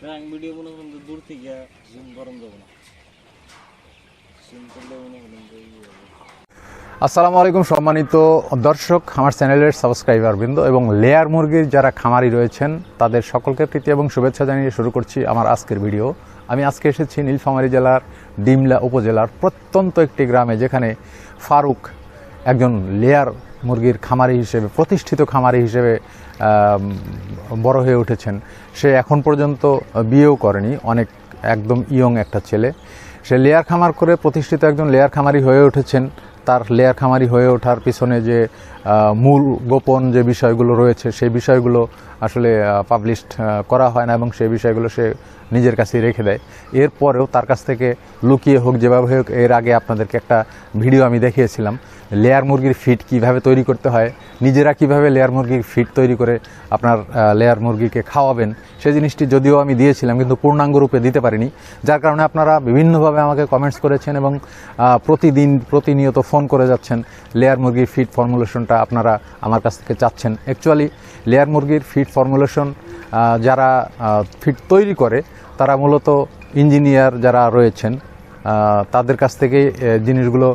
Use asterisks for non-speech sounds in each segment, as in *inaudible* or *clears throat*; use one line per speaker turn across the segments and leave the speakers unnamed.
Prank video মনে করেন দূর থেকে জুম করেন যাব না জুম করলে মনে করেন।
আসসালামু আলাইকুম সম্মানিত দর্শক, আমার চ্যানেলের সাবস্ক্রাইবার বৃন্দ এবং লেয়ার মুরগির যারা খামারি রয়েছেন, তাদের সকলকে প্রীতি এবং শুভেচ্ছা জানিয়ে শুরু করছি আমার আজকের ভিডিও আমি আজকে এসেছি নীলফামারী জেলার ডিমলা উপজেলার প্রত্যন্ত একটি গ্রামে, যেখানে ফারুক একজন লেয়ার মুরগির খামারি হিসেবে, প্রতিষ্ঠিত খামারি হিসেবে বড় হয়ে উঠেছেন। সে এখন পর্যন্ত বিয়েও করেনি। অনেক একদম ইয়ং একটা ছেলে। সে লেয়ার খামার করে প্রতিষ্ঠিত একজন লেয়ার খামারি হয়ে উঠেছেন। তার লেয়ার খামারি হয়ে ওঠার পিছনে যে মূল গোপন যে বিষয়গুলো রয়েছে, সেই বিষয়গুলো আসলে পাবলিশড করা হয় না এবং সেই বিষয়গুলো সে নিজের কাছেই রেখে দেয়। এরপরেও তার কাছ থেকে লুকিয়ে হোক, যেভাবে হোক, এর আগে আপনাদেরকে একটা ভিডিও আমি দেখিয়েছিলাম। লেয়ার মুরগির ফিট কীভাবে তৈরি করতে হয়, নিজেরা কীভাবে লেয়ার মুরগির ফিট তৈরি করে আপনার লেয়ার মুরগিকে খাওয়াবেন, সেই জিনিসটি যদিও আমি দিয়েছিলাম কিন্তু পূর্ণাঙ্গ রূপে দিতে পারিনি। যার কারণে আপনারা বিভিন্নভাবে আমাকে কমেন্টস করেছেন এবং প্রতিদিন প্রতিনিয়ত ফোন করে যাচ্ছেন লেয়ার মুরগির ফিট ফর্মুলেশনটা আপনারা আমার কাছ থেকে চাচ্ছেন। অ্যাকচুয়ালি লেয়ার মুরগির ফিট ফর্মুলেশন যারা ফিট তৈরি করে, তারা মূলত ইঞ্জিনিয়ার যারা রয়েছেন তাদের কাছ থেকে জিনিসগুলো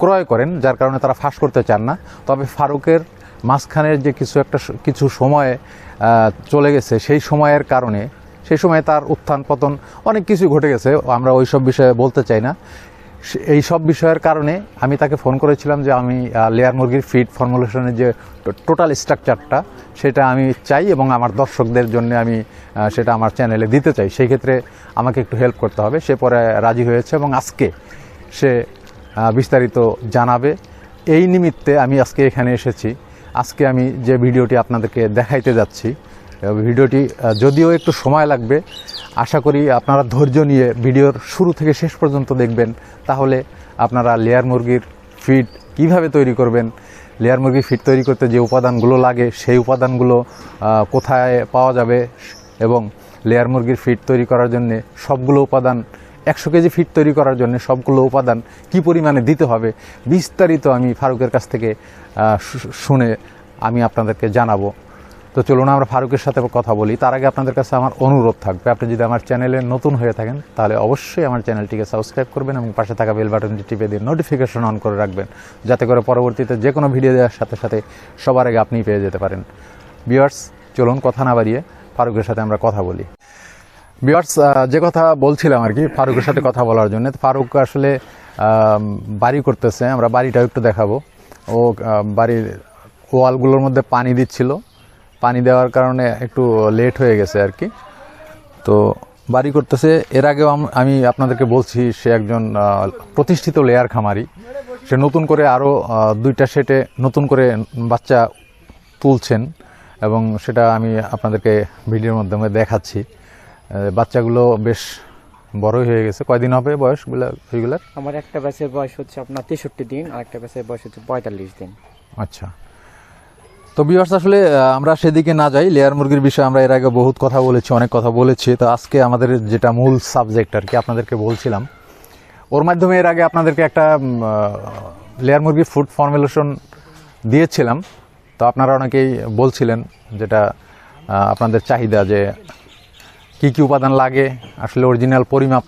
ক্রয় করেন, যার কারণে তারা ফাঁস করতে চান না। তবে ফারুকের মাঝখানের যে কিছু একটা কিছু সময় চলে গেছে, সেই সময়ের কারণে, সেই সময় তার উত্থান পতন অনেক কিছু ঘটে গেছে, আমরা ওই সব বিষয়ে বলতে চাই না। এই সব বিষয়ের কারণে আমি তাকে ফোন করেছিলাম যে আমি লেয়ার মুরগির ফিড ফর্মুলেশনের যে টোটাল স্ট্রাকচারটা, সেটা আমি চাই এবং আমার দর্শকদের জন্য আমি সেটা আমার চ্যানেলে দিতে চাই। সেই ক্ষেত্রে আমাকে একটু হেল্প করতে হবে। সে পরে রাজি হয়েছে এবং আজকে সে বিস্তারিত জানাবে। এই নিমিত্তে আমি আজকে এখানে এসেছি। আজকে আমি যে ভিডিওটি আপনাদেরকে দেখাইতে যাচ্ছি ভিডিওটি যদিও একটু সময় লাগবে, আশা করি আপনারা ধৈর্য নিয়ে ভিডিওর শুরু থেকে শেষ পর্যন্ত দেখবেন। তাহলে আপনারা লেয়ার মুরগির ফিড কীভাবে তৈরি করবেন, লেয়ার মুরগির ফিড তৈরি করতে যে উপাদানগুলো লাগে, সেই উপাদানগুলো কোথায় পাওয়া যাবে, এবং লেয়ার মুরগির ফিড তৈরি করার জন্যে সবগুলো উপাদান একশো কেজি ফিট তৈরি করার জন্য সবগুলো উপাদান কি পরিমাণে দিতে হবে, বিস্তারিত আমি ফারুকের কাছ থেকে শুনে আমি আপনাদেরকে জানাব। তো চলুন আমরা ফারুকের সাথে কথা বলি। তার আগে আপনাদের কাছে আমার অনুরোধ থাকবে, আপনি যদি আমার চ্যানেলে নতুন হয়ে থাকেন, তাহলে অবশ্যই আমার চ্যানেলটিকে সাবস্ক্রাইব করবেন এবং পাশে থাকা বেল বাটনটি টিপে দিয়ে নোটিফিকেশন অন করে রাখবেন, যাতে করে পরবর্তীতে যে কোনো ভিডিও দেওয়ার সাথে সাথে সবার আগে আপনি পেয়ে যেতে পারেন। বিয়ার্স চলুন কথা না বাড়িয়ে ফারুকের সাথে আমরা কথা বলি। বিয়ার্স যে কথা বলছিলাম আর কি, ফারুকের সাথে কথা বলার জন্য ফারুক আসলে বাড়ি করতেছে, আমরা বাড়িটাও একটু দেখাবো। ও বাড়ির ওয়ালগুলোর মধ্যে পানি দিচ্ছিল। পানি দেওয়ার কারণে একটু লেট হয়ে গেছে আর কি। তো বাড়ি করতেছে, এর আগেও আমি আপনাদেরকে বলছি, সে একজন প্রতিষ্ঠিত লেয়ার খামারি। সে নতুন করে আরও দুইটা সেটে নতুন করে বাচ্চা তুলছেন, এবং সেটা আমি আপনাদেরকে ভিডিওর মাধ্যমে দেখাচ্ছি। বাচ্চাগুলো বেশ বড়ই হয়ে গেছে। কয়দিন হবে বয়সগুলো ওইগুলার
আমার একটা ব্যাচের বয়স হচ্ছে আপনার তেষট্টি দিন আর একটা ব্যাচের বয়স হচ্ছে পঁয়তাল্লিশ দিন।
আচ্ছা। তো বিয়ার্স আসলে আমরা সেদিকে না যাই। লেয়ার মুরগির বিষয়ে আমরা এর আগে বহুত কথা বলেছি অনেক কথা বলেছি। তো আজকে আমাদের যেটা মূল সাবজেক্ট আর কি আপনাদেরকে বলছিলাম ওর মাধ্যমে এর আগে আপনাদেরকে একটা লেয়ার মুরগির ফুড ফর্মুলেশন দিয়েছিলাম। তো আপনারা অনেকেই বলছিলেন যেটা আপনাদের চাহিদা যে কি কি উপাদান লাগে, আসলে অরিজিনাল পরিমাপ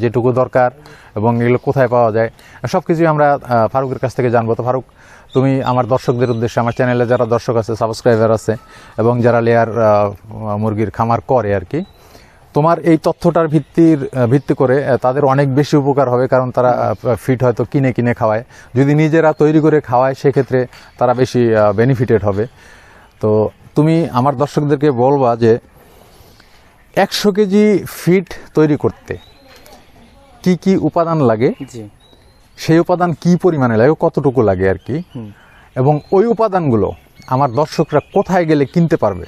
যেটুকু দরকার এবং এগুলো কোথায় পাওয়া যায় সব কিছুই আমরা ফারুকের কাছ থেকে জানব। তো ফারুক, তুমি আমার দর্শকদের উদ্দেশ্যে, আমার চ্যানেলে যারা দর্শক আছে সাবস্ক্রাইবার আছে, এবং যারা লেয়ার মুরগির খামার করে আর কি, তোমার এই তথ্যটার ভিত্তির ভিত্তি করে তাদের অনেক বেশি উপকার হবে, কারণ তারা ফিট হয়তো কিনে কিনে খাওয়ায়। যদি নিজেরা তৈরি করে খাওয়ায়, সেক্ষেত্রে তারা বেশি বেনিফিটেড হবে। তো তুমি আমার দর্শকদেরকে বলবা যে একশো কেজি ফিট তৈরি করতে কি কি উপাদান লাগে? সেই উপাদান কি পরিমাণে লাগে? কতটুকু লাগে আর কি? এবং ওই উপাদানগুলো আমার দর্শকরা কোথায় গেলে কিনতে পারবে?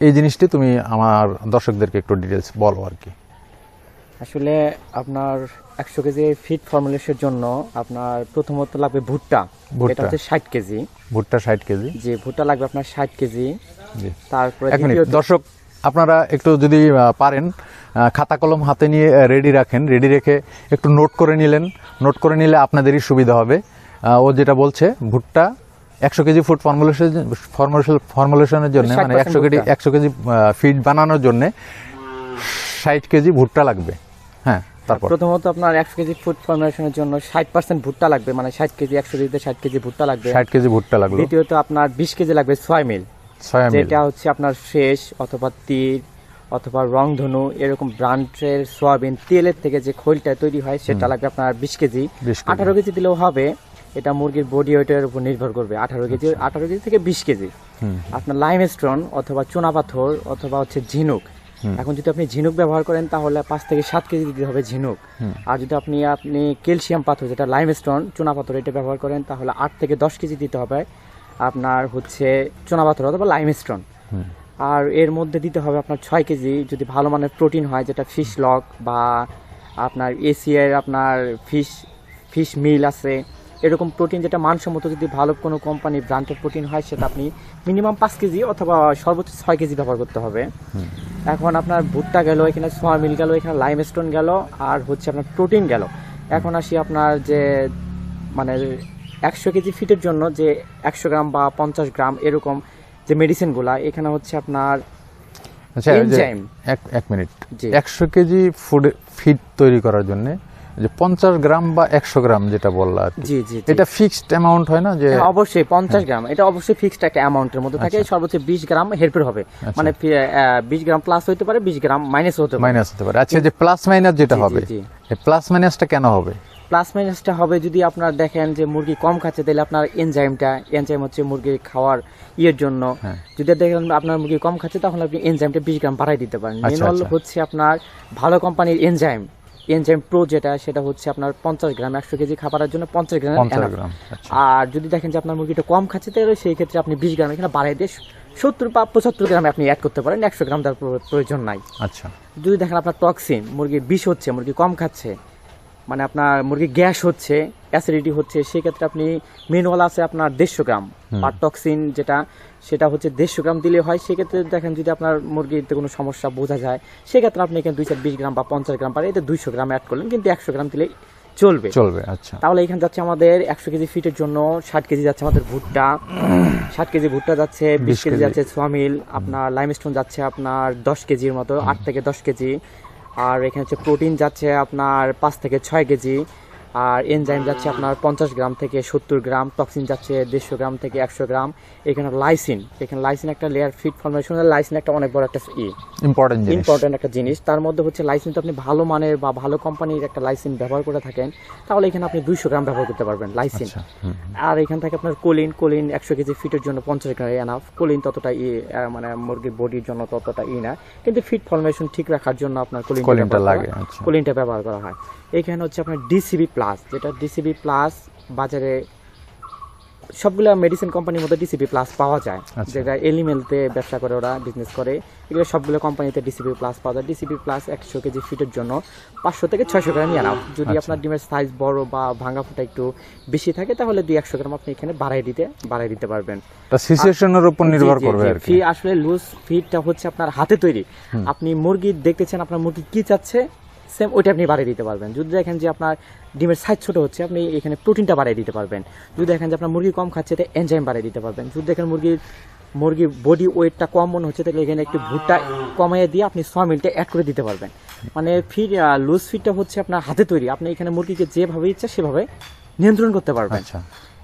এই জিনিসটি তুমি আমার দর্শকদেরকে একটু ডিটেলস বলো আর কি।
আসলে আপনার একশো কেজি ফিট ফর্মুলেশনের জন্য আপনার প্রথমত লাগবে ভুট্টা।
ভুট্টা।
এটা হচ্ছে ষাট কেজি।
ভুট্টা ষাট কেজি।
যে ভুট্টা লাগবে আপনার ষাট কেজি।
জি।
তারপরে
দর্শক আপনারা একটু যদি পারেন খাতা কলম হাতে নিয়ে রেডি রাখেন রেডি রেখে একটু নোট করে নিলেন। নোট করে নিলে আপনাদেরই সুবিধা হবে। ও যেটা বলছে ভুট্টা একশো কেজি ফুড ফর্মুলেশন ফর্মুলেশন ফর্মুলেশনের জন্য মানে একশো কেজি একশো কেজি ফিড বানানোর জন্য ষাট কেজি ভুট্টা লাগবে। হ্যাঁ তারপর।
প্রথমত আপনার একশো কেজি ফুড ফর্মুলেশনের জন্য ষাট পার্সেন্ট ভুট্টা লাগবে মানে ষাট কেজি একশো কেজিতে ষাট কেজি ভুট্টা লাগবে।
ষাট কেজি ভুট্টা লাগবে
দ্বিতীয়ত আপনার বিশ কেজি লাগবে ছয় মিল
ছয় মিল
যেটা হচ্ছে আপনার শেষ অথবা তীর অথবা রংধনু এরকম ব্র্যান্ডের সোয়াবিন তেলের থেকে যে খোলটা তৈরি হয় সেটা লাগবে আপনার বিশ কেজি। আঠারো কেজি দিলেও হবে এটা মুরগির বডি ওয়েটের উপর নির্ভর করবে। আঠারো কেজি আঠারো কেজি থেকে বিশ কেজি। আপনার লাইম স্টোন অথবা চুনাপাথর অথবা হচ্ছে ঝিনুক। এখন যদি আপনি ঝিনুক ব্যবহার করেন তাহলে পাঁচ থেকে সাত কেজি দিতে হবে ঝিনুক। আর যদি আপনি আপনি ক্যালসিয়াম পাথর যেটা লাইম স্টোন চুনাপাথর এটা ব্যবহার করেন তাহলে আট থেকে দশ কেজি দিতে হবে। আপনার হচ্ছে চুনাপাথর অথবা লাইম স্টোন আর এর মধ্যে দিতে হবে আপনার ছয় কেজি যদি ভালো মানের প্রোটিন হয় যেটা ফিশ লক বা আপনার এসিআর আপনার ফিশ ফিশ মিল আছে এরকম প্রোটিন যেটা মানসম্মত যদি ভালো কোনো কোম্পানি ব্র্যান্ডের প্রোটিন হয় সেটা আপনি মিনিমাম পাঁচ কেজি অথবা সর্বোচ্চ ছয় কেজি ব্যবহার করতে হবে। এখন আপনার ভুট্টা গেল এখানে সোয়া মিল গেল এখানে লাইম স্টোন গেল আর হচ্ছে আপনার প্রোটিন গেল। এখন আসি আপনার যে মানে একশো কেজি ফিটের জন্য যে একশো গ্রাম বা পঞ্চাশ গ্রাম এরকম যে মেডিসিনগুলা এখানে হচ্ছে আপনার
আচ্ছা। এক এক মিনিট। একশো কেজি ফুড ফিড তৈরি করার জন্য যে পঞ্চাশ গ্রাম বা একশো গ্রাম যেটা বললা
জি জি।
এটা ফিক্সড অ্যামাউন্ট হয় না যে
হ্যাঁ, অবশ্যই পঞ্চাশ গ্রাম। এটা অবশ্যই ফিক্সড একটা অ্যামাউন্টের মধ্যে থাকে। সর্বোচ্চ বিশ গ্রাম হেরফের হবে। মানে বিশ গ্রাম প্লাস হতে পারে বিশ গ্রাম মাইনাস হতে পারে।
মাইনাস হতে পারে। আচ্ছা যে প্লাস মাইনাস যেটা হবে। প্লাস মাইনাসটা কেন হবে?
প্লাস মাইনাসটা হবে যদি আপনার দেখেন যে মুরগি কম খাচ্ছে তাহলে আপনার এনজাইমটা এনজাইম হচ্ছে মুরগির খাওয়ার ইয়ের জন্য।
হ্যাঁ।
যদি দেখেন আপনার মুরগি কম খাচ্ছে তাহলে আপনি এনজাইমটা বিশ গ্রাম বাড়াই দিতে পারেন।
আচ্ছা, আচ্ছা।
হচ্ছে আপনার ভালো কোম্পানির এনজাইম এনজাইম প্রো যেটা সেটা হচ্ছে আপনার পঞ্চাশ গ্রাম একশো কেজি খাবারের জন্য পঞ্চাশ গ্রাম
পঞ্চাশ গ্রাম আচ্ছা।
আর যদি দেখেন যে আপনার মুরগিটা কম খাচ্ছে তাহলে সেই ক্ষেত্রে আপনি বিশ গ্রাম এখানে বাড়াই দিয়ে সত্তর বা পঁচাত্তর গ্রাম আপনি অ্যাড করতে পারেন। একশো গ্রাম তার প্রয়োজন নাই।
আচ্ছা।
যদি দেখেন আপনার টক্সিন মুরগি বিষ হচ্ছে মুরগি কম খাচ্ছে মানে আপনার মুরগি গ্যাস হচ্ছে অ্যাসিডিটি হচ্ছে সেক্ষেত্রে আপনি মেনুয়াল আছে আপনার দেড়শো গ্রাম। আর টক্সিন যেটা সেটা হচ্ছে দেড়শো গ্রাম দিলে হয় সেক্ষেত্রে দেখেন যদি আপনার মুরগিতে কোনো সমস্যা বোঝা যায় সেক্ষেত্রে আপনি এখানে দুইশো বিশ গ্রাম বা পঞ্চাশ গ্রাম পারে এতে দুইশো গ্রাম অ্যাড করলেন কিন্তু একশো গ্রাম দিলে চলবে।
চলবে আচ্ছা।
তাহলে এখানে যাচ্ছে আমাদের একশো কেজি ফিটের জন্য ষাট কেজি যাচ্ছে আমাদের ভুট্টা। ষাট কেজি ভুট্টা যাচ্ছে বিশ
20
কেজি
কেজি।
যাচ্ছে সোয়ামিল আপনার লাইমস্টোন যাচ্ছে আপনার দশ কেজির মতো আট থেকে দশ কেজি। আর এখানে হচ্ছে প্রোটিন যাচ্ছে আপনার পাঁচ থেকে ছয় কেজি। আর এনজাইম যাচ্ছে আপনার পঞ্চাশ গ্রাম থেকে সত্তর গ্রাম টক্সিন যাচ্ছে দেড়শো গ্রাম থেকে একশো গ্রাম। এখানে লাইসিন এখানে লাইসিন একটা লেয়ার ফিট ফর্মেশন লাইসিন একটা অনেক বড় একটা ই।
ইম্পর্টেন্ট জিনিস।
ইম্পর্টেন্ট একটা জিনিস। তার মধ্যে হচ্ছে লাইসেন্স আপনি ভালো মানের বা ভালো কোম্পানির একটা লাইসেন্স ব্যবহার করে থাকেন তাহলে এখানে আপনি দুইশো গ্রাম ব্যবহার করতে পারবেন লাইসেন্স
আচ্ছা
আর এখান থেকে আপনার কোলিন কোলিন একশো কেজি ফিটের জন্য পঞ্চাশ গ্রাম এনাফ কোলিন ততটা ই মানে মুরগির বডির জন্য ততটা ই না। কিন্তু ফিট ফর্মেশন ঠিক রাখার জন্য আপনার কোলিন
কোলিনটা লাগে, আচ্ছা।
কোলিনটা ব্যবহার করা হয়। এখানে হচ্ছে আপনার ডিসিবি প্লাস যেটা ডিসিবি প্লাস বাজারে সবগুলো মেডিসিন কোম্পানির মধ্যে ডিসিবি প্লাস পাওয়া যায়।
আচ্ছা।
যেটা এলিমেলতে ব্যবসা করে ওরা বিজনেস করে। এগুলো সবগুলো কোম্পানিতে ডিসিবি প্লাস পাওয়া যায়। ডিসিবি প্লাস একশো কেজি ফিটের জন্য পাঁচশো থেকে ছয়শো গ্রাম নিয়ে নাও। যদি
আচ্ছা।
আপনার ডিমের সাইজ বড় বা ভাঙা ফোটা একটু বেশি থাকে তাহলে দুই একশো গ্রাম আপনি এখানে বাড়াই দিতে বাড়াই দিতে পারবেন।
সিচুয়েশনের উপর নির্ভর করবে
ফি আসলে লুজ ফিডটা হচ্ছে আপনার হাতে তৈরি। আপনি মুরগি দেখতেছেন আপনার মুরগি কি চাচ্ছে? সেম ওইটা আপনি বাড়িয়ে দিতে পারবেন। যদি দেখেন যে আপনার ডিমের সাইজ ছোট হচ্ছে, আপনি এখানে প্রোটিনটা বাড়িয়ে দিতে পারবেন। যদি দেখেন যে আপনার মুরগি কম খাচ্ছে তো এনজাইম বাড়িয়ে দিতে পারবেন। যদি দেখেন মুরগির মুরগির বডি ওয়েটটা কম মনে হচ্ছে, তাহলে এখানে একটু ভুট্টা কমিয়ে দিয়ে আপনি মিলটা অ্যাড করে দিতে পারবেন। মানে ফিড লুজ ফিডটা হচ্ছে আপনার হাতে তৈরি। আপনি এখানে মুরগিকে যেভাবে ইচ্ছা সেভাবে নিয়ন্ত্রণ করতে পারবেন।
আচ্ছা।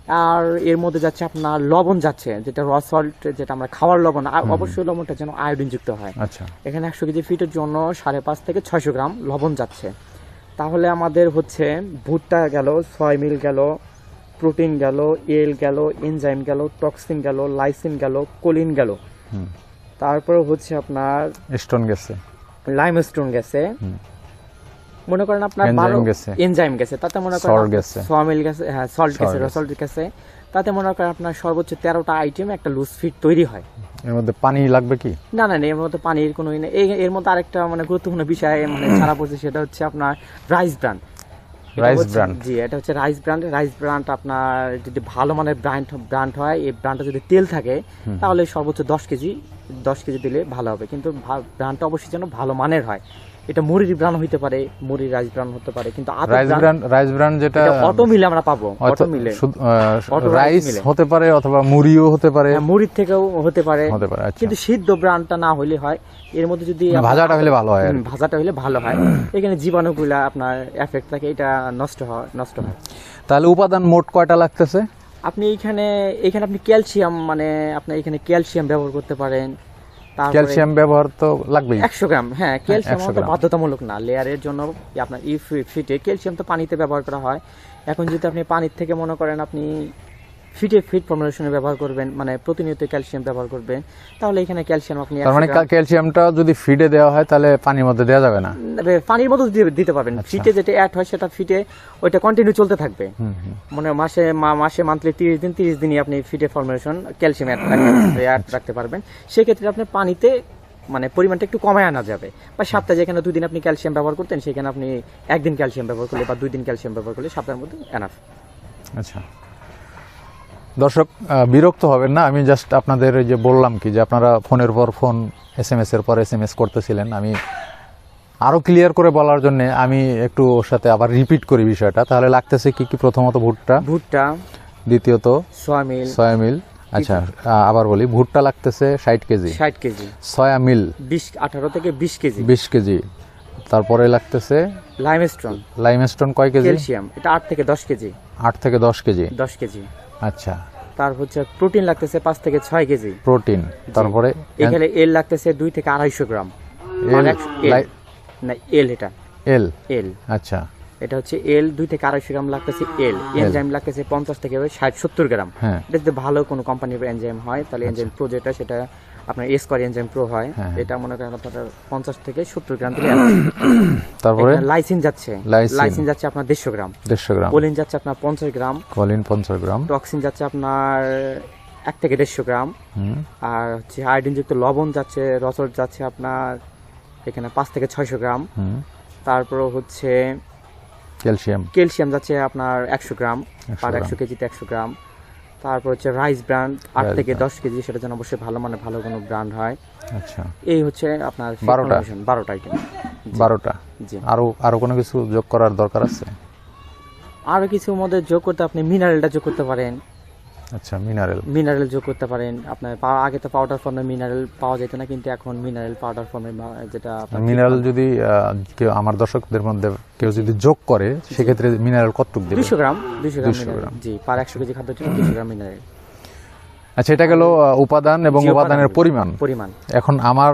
আর এর মধ্যে যাচ্ছে আপনার লবণ যাচ্ছে যেটা র সল্ট যেটা আমরা খাওয়ার লবণ আর অবশ্যই লবণটা যেন আয়োডিন যুক্ত হয়।
আচ্ছা।
এখানে একশো কেজি ফিটের জন্য সাড়ে পাঁচ থেকে ছয়শো গ্রাম লবণ যাচ্ছে। তাহলে আমাদের হচ্ছে ভুট্টা গেল ছয় মিল গেল প্রোটিন গেল এল গেল এনজাইম গেল টক্সিন গেল লাইসিন গেল কোলিন গেল। তারপরে হচ্ছে আপনার
স্টোন গেছে।
লাইম স্টোন গেছে মনে করেন আপনার বারো এনজাইম গেছে তাতে মনে করেন আপনার
গেছে।
হ্যাঁ সল্ট গেছে। রসল্ট গেছে। তাতে মনে করেন আপনার সর্বোচ্চ তেরোটা আইটেম একটা লুজ ফিট তৈরি হয়।
এর মধ্যে পানি লাগবে কি?
না না এর মধ্যে পানির কোনো নেই। এর মধ্যে আরেকটা মানে গুরুত্বপূর্ণ বিষয় মানে ছাড়া পড়ছে সেটা হচ্ছে আপনার রাইস ব্র্যান্ড
রাইস ব্র্যান্ড
জি এটা হচ্ছে রাইস ব্র্যান্ড রাইস ব্র্যান্ড আপনার যদি ভালো মানের ব্র্যান্ড ব্র্যান্ড হয় এই ব্র্যান্ডটা যদি তেল থাকে তাহলে সর্বোচ্চ দশ কেজি দশ কেজি দিলে ভালো হবে। কিন্তু ব্রান্ডটা অবশ্যই যেন ভালো মানের হয়। এটা মুড়ির ব্রান্ড হতে পারে মুড়ির রাইস ব্রান্ড হতে পারে কিন্তু
রাইস ব্র্যান্ড রাইস ব্র্যান্ড যেটা
অটো মিলে আমরা পাবো অটো মিলে
রাইস হতে পারে অথবা মুড়িও হতে পারে।
হ্যাঁ, মুড়ির থেকেও হতে পারে।
হতে পারে আচ্ছা।
কিন্তু সিদ্ধ ব্রান্ডটা না হলে হয়। এর মধ্যে যদি
ভাজাটা হলে ভালো হয়
ভাজাটা হলে ভালো হয়। *clears throat* এখানে জীবাণুগুলা আপনার এফেক্ট থাকে এটা নষ্ট হয় নষ্ট হয়।
তাহলে উপাদান মোট কয়টা লাগতেছে?
আপনি এখানে এখানে আপনি ক্যালসিয়াম মানে আপনি এখানে ক্যালসিয়াম ব্যবহার করতে পারেন।
ক্যালসিয়াম ব্যবহার তো লাগবেই।
একশো গ্রাম হ্যাঁ ক্যালসিয়াম তো বাধ্যতামূলক না। লেয়ারের জন্য আপনার ইফ ফিটে ক্যালসিয়াম তো পানিতে ব্যবহার করা হয়। এখন যদি আপনি পানির থেকে মনে করেন আপনি ফিটে ফিট ফর্মুলেশনে ব্যবহার করবেন মানে প্রতিনিয়ত ক্যালসিয়াম ব্যবহার করবেন তাহলে এখানে ক্যালসিয়াম আপনি
তার মানে ক্যালসিয়ামটা যদি ফিডে দেওয়া হয় তাহলে পানির মধ্যে দেওয়া যাবে না?
পানির মতো দিতে- পারবেন।
আচ্ছা।
ফিটে যেটা অ্যাড হয় সেটা ফিটে ওইটা কন্টিনিউ চলতে থাকবে। মানে মাসে মাসে মান্থলি তিরিশ দিন তিরিশ দিনই আপনি ফিটে ফর্মুলেশন ক্যালসিয়াম অ্যাড রাখতে পারবেন। সেক্ষেত্রে আপনি পানিতে মানে পরিমাণটা একটু কমায় আনা যাবে। বা সপ্তাহে যেখানে দুই দিন আপনি ক্যালসিয়াম ব্যবহার করতেন সেখানে আপনি একদিন ক্যালসিয়াম ব্যবহার করলে বা দুই দিন ক্যালসিয়াম ব্যবহার করলে সপ্তাহের মধ্যে এনাফ
আচ্ছা। দর্শক বিরক্ত হবেন না আমি জাস্ট আপনাদের যে বললাম কি যে আপনারা ফোনের পর ফোন এস এম এস এর পর এস এম এস করতেছিলেন আমি আরও ক্লিয়ার করে বলার জন্য আমি একটু ওর সাথে আবার রিপিট করি বিষয়টা। তাহলে লাগতেছে কি কি প্রথমত ভুট্টা
ভুট্টা
দ্বিতীয়ত
সয়া মিল
সয়া মিল আচ্ছা আবার বলি ভুট্টা লাগতেছে ষাট কেজি।
ষাট কেজি।
সয়া মিল
বিশ আঠারো থেকে বিশ কেজি।
বিশ কেজি। তারপরে লাগতেছে
লাইমস্টোন।
লাইমস্টোন কয় কেজি?
ক্যালসিয়াম। এটা আট থেকে দশ কেজি।
আট থেকে দশ কেজি।
দশ কেজি।
আচ্ছা।
তার হচ্ছে প্রোটিন লাগতেছে পাঁচ থেকে ছয় কেজি।
প্রোটিন তারপরে
এখানে এল লাগতেছে দুই থেকে আড়াইশো গ্রাম।
লাই-
না এল এটা।
এল
এল
আচ্ছা।
এটা হচ্ছে এল দুই থেকে আড়াইশো গ্রাম লাগতেছে এল এনজাইম লাগতেছে পঞ্চাশ থেকে ষাট সত্তর গ্রাম।
হ্যাঁ।
এটা যদি ভালো কোনো কোম্পানির এনজাইম হয় তাহলে এনজাইম প্রজেক্টটা সেটা আপনার এস করে এনজাইম প্রো হয়
হ্যাঁ।
এটা মনে করেন আপনার পঞ্চাশ থেকে সত্তর গ্রাম দিলে *coughs*
তারপরে?
লাইসিন যাচ্ছে।
লাইসিন।
যাচ্ছে আপনার দেড়শো গ্রাম।
দেড়শো গ্রাম।
পোলিন যাচ্ছে আপনার পঞ্চাশ গ্রাম।
কলিন পঞ্চাশ গ্রাম।
টক্সিন যাচ্ছে আপনার এক থেকে দেড়শো গ্রাম। আর হচ্ছে আয়োডিনযুক্ত লবণ যাচ্ছে রসদ যাচ্ছে আপনার এখানে পাঁচ থেকে ছয়শো গ্রাম। তারপর হচ্ছে
ক্যালসিয়াম।
ক্যালসিয়াম যাচ্ছে আপনার একশো গ্রাম।
100
পার
গ্রাম।
একশো কেজিতে একশো গ্রাম। তারপর হচ্ছে রাইস ব্র্যান্ড আট থেকে দশ কেজি সেটা যেন অবশ্যই ভালো মানে ভালো কোনো ব্র্যান্ড হয়।
আচ্ছা।
এই হচ্ছে আপনার
বারোটা?
বারোটা আইটেম
বারোটা?
জি।
আরও আরও কোনো কিছু যোগ করার দরকার আছে?
আরও কিছু মধ্যে যোগ করতে আপনি মিনারেলটা যোগ করতে পারেন।
আচ্ছা মিনারেল
মিনারেল যোগ করতে পারেন। আপনার আগে তো পাউডার ফর্মে মিনারেল পাওয়া যেত না কিন্তু এখন মিনারেল পাউডার ফর্মে যেটা
মিনারেল যদি কেউ আমার দর্শকদের মধ্যে কেউ যদি যোগ করে সেক্ষেত্রে মিনারেল কতটুকু দেবে?
দুশো গ্রাম দুশো গ্রাম
200 গ্রাম।
জি পার একশো কেজি খাদ্য দুশো গ্রাম মিনারেল
আচ্ছা এটা গেল উপাদান এবং উপাদানের
উপাদান।
পরিমাণ।
পরিমাণ।
এখন আমার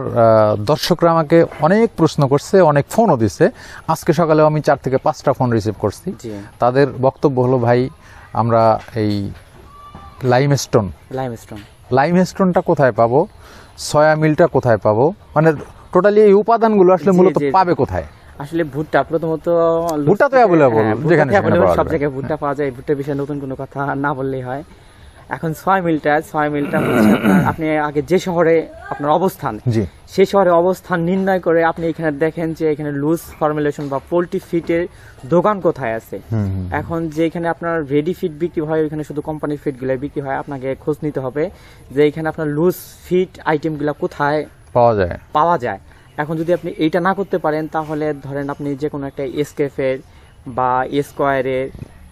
দর্শকরা আমাকে অনেক প্রশ্ন করছে অনেক ফোনও দিছে। আজকে সকালে আমি চার থেকে পাঁচটা ফোন রিসিভ করছি। তাদের বক্তব্য হলো ভাই আমরা এই লাইমস্টোন।
লাইমস্টোন।
লাইমস্টোনটা কোথায় পাবো? সয়া মিলটা কোথায় পাবো? মানে টোটালি এই উপাদানগুলো আসলে মূলত পাবে কোথায়?
আসলে ভুট্টা প্রথমত
ভুট্টা তো
হ্যাঁ,
যেখানে
সব জায়গায় ভুট্টা পাওয়া যায়। ভুট্টা বিষয়ে নতুন কোনো কথা না বললেই হয়। এখন ছয় মিলটা ছয় মিলটা হচ্ছে আপনার আপনি আগে যে শহরে আপনার অবস্থান সেই শহরে অবস্থান নির্ণয় করে আপনি এখানে দেখেন যে এখানে লুজ ফর্মুলেশন বা পোলট্রি ফিটের দোকান কোথায় আছে। এখন যে এখানে আপনার রেডি ফিট বিক্রি হয় ওইখানে শুধু কোম্পানির ফিটগুলো বিক্রি হয় আপনাকে খোঁজ নিতে হবে যে এখানে আপনার লুজ ফিট আইটেমগুলো কোথায়
পাওয়া যায়।
পাওয়া যায়। এখন যদি আপনি এইটা না করতে পারেন তাহলে ধরেন আপনি যে কোনো একটা এসকেফের বা স্কোয়ারের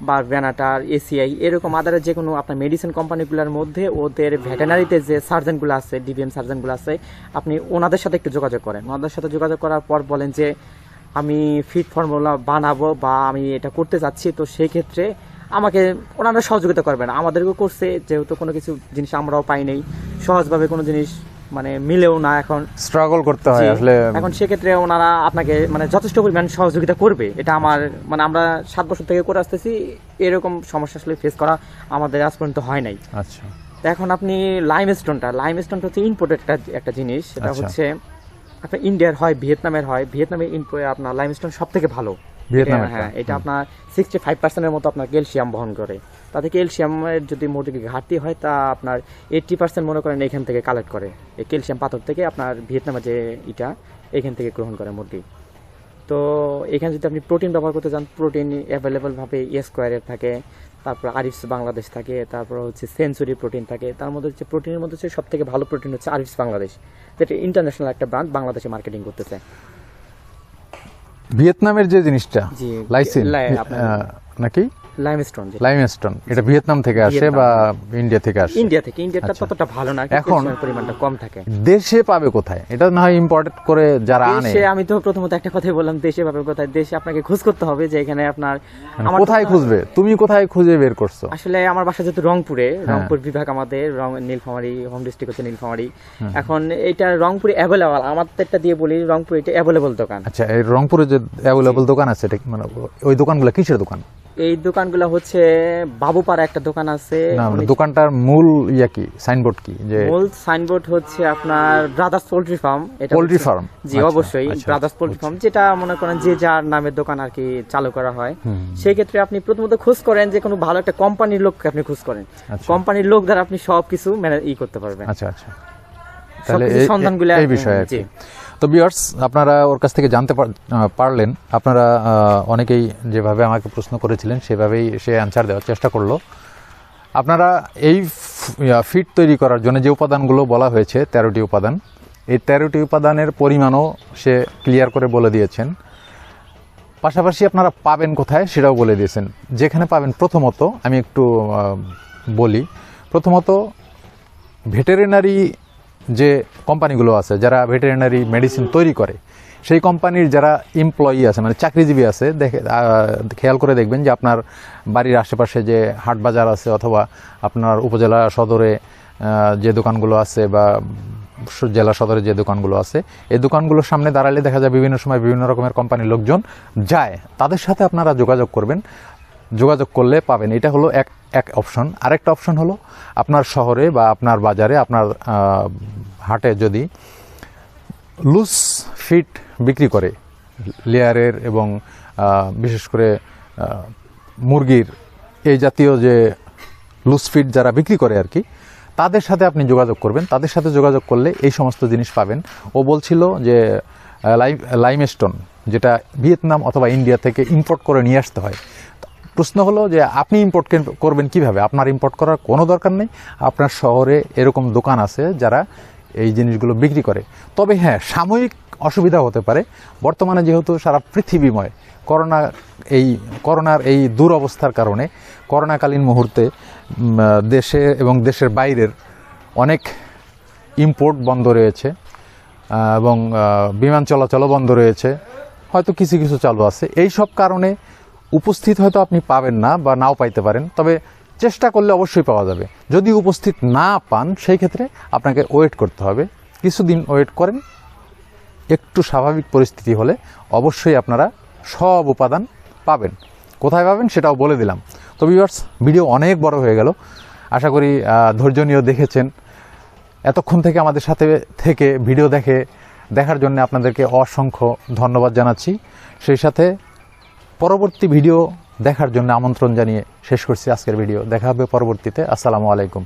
বা ভ্যানাটার এসিআই এরকম আদারের যে কোনো আপনার মেডিসিন কোম্পানিগুলোর মধ্যে ওদের ভেটেনারিতে যে সার্জনগুলো আছে ডিবিএম সার্জনগুলো আছে, আপনি ওনাদের সাথে একটু যোগাযোগ করেন। ওনাদের সাথে যোগাযোগ করার পর বলেন যে, আমি ফিট ফর্মুলা বানাবো বা আমি এটা করতে চাচ্ছি। তো সেই ক্ষেত্রে আমাকে ওনারা সহযোগিতা করবেন। আমাদেরকেও করছে, যেহেতু কোনো কিছু জিনিস আমরাও পাই সহজভাবে কোনো জিনিস মানে মিলেও না এখন।
স্ট্রাগল করতে হয় আসলে।
এখন সেক্ষেত্রে ওনারা আপনাকে মানে যথেষ্ট পরিমাণ সহযোগিতা করবে। এটা আমার মানে আমরা সাত বছর থেকে করে আসতেছি এরকম সমস্যা আসলে ফেস করা আমাদের আজ পর্যন্ত হয় নাই।
আচ্ছা।
এখন আপনি লাইম স্টোনটা লাইম স্টোনটা হচ্ছে ইম্পোর্টেড একটা একটা জিনিস সেটা
আচ্ছা।
হচ্ছে আপনার ইন্ডিয়ার হয় ভিয়েতনামের হয়। ভিয়েতনামের ইম্পো আপনার লাইম স্টোন সব থেকে ভালো।
ভিয়েতনামের
হ্যাঁ এটা আপনার সিক্সটি ফাইভ পার্সেন্টের মতো আপনার ক্যালসিয়াম বহন করে। তাতে ক্যালসিয়ামের যদি ঘাটতি হয় তা আপনার এইটটি পার্সেন্ট মনে করেন এখান থেকে কালেক্ট করে। এই ক্যালসিয়াম পাথর থেকে আপনার ভিয়েতনামের যে ইটা এখান থেকে গ্রহণ করে মুরগি। তো এখানে যদি আপনি প্রোটিন ব্যবহার করতে চান প্রোটিন অ্যাভেলেবল ভাবে এ স্কোয়ারের থাকে তারপর আরিফস বাংলাদেশ থাকে তারপর হচ্ছে সেঞ্চুরি প্রোটিন থাকে তার মধ্যে হচ্ছে প্রোটিনের মধ্যে হচ্ছে সব থেকে ভালো প্রোটিন হচ্ছে আরিফস বাংলাদেশ। যেটা ইন্টারন্যাশনাল একটা ব্র্যান্ড বাংলাদেশে মার্কেটিং করতেছে।
ভিয়েতনামের যে জিনিসটা
লাইসেন্স
লাইসিন নাকি?
লাইমস্টোন
লাইমস্টোন এটা ভিয়েতনাম থেকে আসে বা ইন্ডিয়া থেকে আসে?
ইন্ডিয়া থেকে। ইন্ডিয়াটা
আচ্ছা।
ততটা ভালো না
এখন-
পরিমাণটা কম থাকে।
দেশে পাবে কোথায়? এটা না হয় করে যারা আনে।
দেশে আমি তো প্রথমত একটা কথাই বললাম দেশে ভাবে কোথায়? দেশে আপনাকে খোঁজ করতে হবে যে এখানে আপনার
মানে কোথায় খুঁজবে? তুমি কোথায় খুঁজে বের করছ?
আসলে আমার বাসা যেহেতু রংপুরে
হ্যাঁ।
রংপুর বিভাগ আমাদের রং নীলফামারি হোম ডিস্ট্রিক্ট হচ্ছে নীলফামারি। এখন এটা রংপুরে অ্যাভেলেবল একটা দিয়ে বলি রংপুর এটা অ্যাভেলেবল দোকান।
আচ্ছা এই রংপুরে যে অ্যাভেলেবল দোকান আছে এটা কি মানে ওই দোকানগুলো কিসের দোকান?
এই দোকানগুলো হচ্ছে বাবুপাড়া একটা দোকান আছে।
মানে দোকানটার মূল ইয়া কি? সাইনবোর্ড কি? যে
মূল সাইনবোর্ড হচ্ছে আপনার ব্রাদার্স পোল্ট্রি ফার্ম এটা
পোল্ট্রি ফার্ম
জি অবশ্যই ব্রাদার্স পোল্ট্রি ফার্ম যেটা মনে করেন যে যার নামের দোকান আর কি চালু করা হয়। সেই ক্ষেত্রে আপনি প্রথমত খোঁজ করেন যে কোনো ভালো একটা কোম্পানির লোককে আপনি খোঁজ করেন।
আচ্ছা।
কোম্পানির লোক দ্বারা আপনি সবকিছু মানে ই করতে পারবেন।
আচ্ছা আচ্ছা। তাহলে এই-
সন্ধানগুলো
এই বিষয়ে। তো বিয়ার্স আপনারা ওর কাছ থেকে জানতে পার- পারলেন, আপনারা অনেকেই যেভাবে আমাকে প্রশ্ন করেছিলেন, সেভাবেই সে অ্যান্সার দেওয়ার চেষ্টা করল। আপনারা এই ফিট তৈরি করার জন্য যে উপাদানগুলো বলা হয়েছে, তেরোটি উপাদান, এই তেরোটি উপাদানের পরিমাণও সে ক্লিয়ার করে বলে দিয়েছেন। পাশাপাশি আপনারা পাবেন কোথায় সেটাও বলে দিয়েছেন। যেখানে পাবেন প্রথমত, আমি একটু বলি, প্রথমত ভেটেরিনারি যে কোম্পানিগুলো আছে, যারা ভেটেরিনারি মেডিসিন তৈরি করে, সেই কোম্পানির যারা এমপ্লয়ি আছে মানে চাকরিজীবী আছে, দেখে খেয়াল করে দেখবেন যে আপনার বাড়ির আশেপাশে যে হাট বাজার আছে অথবা আপনার উপজেলা সদরে যে দোকানগুলো আছে বা জেলা সদরে যে দোকানগুলো আছে, এই দোকানগুলোর সামনে দাঁড়ালে দেখা যায় বিভিন্ন সময় বিভিন্ন রকমের কোম্পানির লোকজন যায়। তাদের সাথে আপনারা যোগাযোগ করবেন। যোগাযোগ করলে পাবেন। এটা হলো এক এক অপশন আরেকটা অপশন হলো আপনার শহরে বা আপনার বাজারে, আপনার হাটে যদি লুজ ফিট বিক্রি করে, লেয়ারের এবং বিশেষ করে মুরগির এই জাতীয় যে লুজ ফিট যারা বিক্রি করে আর কি, তাদের সাথে আপনি যোগাযোগ করবেন। তাদের সাথে যোগাযোগ করলে এই সমস্ত জিনিস পাবেন। ও বলছিল যে লাইম, লাইমস্টোন, যেটা ভিয়েতনাম অথবা ইন্ডিয়া থেকে ইম্পোর্ট করে নিয়ে আসতে হয় প্রশ্ন হলো যে আপনি ইম্পোর্ট করবেন কীভাবে? আপনার ইম্পোর্ট করার কোনো দরকার নেই। আপনার শহরে এরকম দোকান আছে যারা এই জিনিসগুলো বিক্রি করে। তবে হ্যাঁ সাময়িক অসুবিধা হতে পারে। বর্তমানে যেহেতু সারা পৃথিবীময়, করোনা এই, করোনার এই দুরবস্থার কারণে করোনাকালীন মুহূর্তে দেশে এবং দেশের বাইরের অনেক ইম্পোর্ট বন্ধ রয়েছে এবং বিমান চলাচলও বন্ধ রয়েছে। হয়তো কিছু কিছু চালু আছে। এই সব কারণে উপস্থিত হয়তো আপনি পাবেন না বা নাও পাইতে পারেন, তবে চেষ্টা করলে অবশ্যই পাওয়া যাবে। যদি উপস্থিত না পান, সেই ক্ষেত্রে আপনাকে ওয়েট করতে হবে। কিছুদিন ওয়েট করেন, একটু স্বাভাবিক পরিস্থিতি হলে অবশ্যই আপনারা সব উপাদান পাবেন। কোথায় পাবেন সেটাও বলে দিলাম। তো ভিউয়ার্স ভিডিও অনেক বড় হয়ে গেল। আশা করি ধৈর্য নিয়েও দেখেছেন। এতক্ষণ থেকে আমাদের সাথে থেকে ভিডিও দেখে, দেখার জন্য আপনাদেরকে অসংখ্য ধন্যবাদ জানাচ্ছি। সেই সাথে পরবর্তী ভিডিও দেখার জন্য আমন্ত্রণ জানিয়ে শেষ করছি আজকের ভিডিও। দেখা হবে পরবর্তীতে। আসসালামু আলাইকুম।